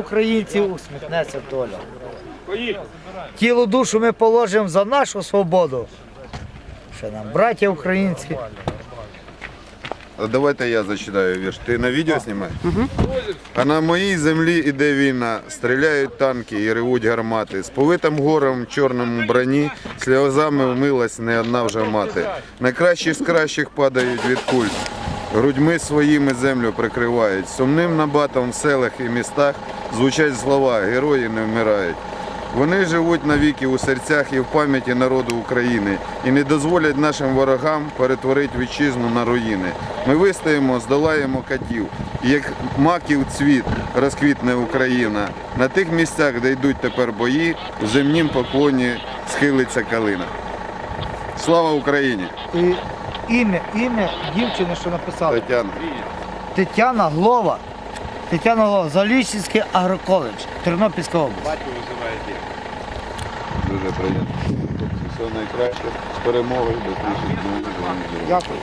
Українців усміхнеться доля. Тіло душу ми положимо за нашу свободу. Ще нам, браття українці. А Давайте я зачитаю вірш. Ти на відео знімаєш? А на моїй землі іде війна, стріляють танки і ревуть гармати. З повитим горем в чорному броні сльозами вмилась не одна вже мати. Найкращі з кращих падають від куль. Грудьми своїми землю прикривають. Сумним набатом в селах і містах звучать слова Герої не вмирають. Вони живуть навіки у серцях і в пам'яті народу України і не дозволять нашим ворогам перетворити вітчизну на руїни. Ми вистоїмо, здолаємо катів, як маків цвіт розквітне Україна. На тих місцях, де йдуть тепер бої, в земнім поклоні схилиться калина. Слава Україні! Ім'я, ім'я дівчини, що написала. Тетяна. Тетяна Глова. Тетяна Глова, Заліщицький агроколедж, Тернопільська область. Батько визиває дітей. Дуже приємно. Все найкраще. З перемогою до зустрічі. Дякую.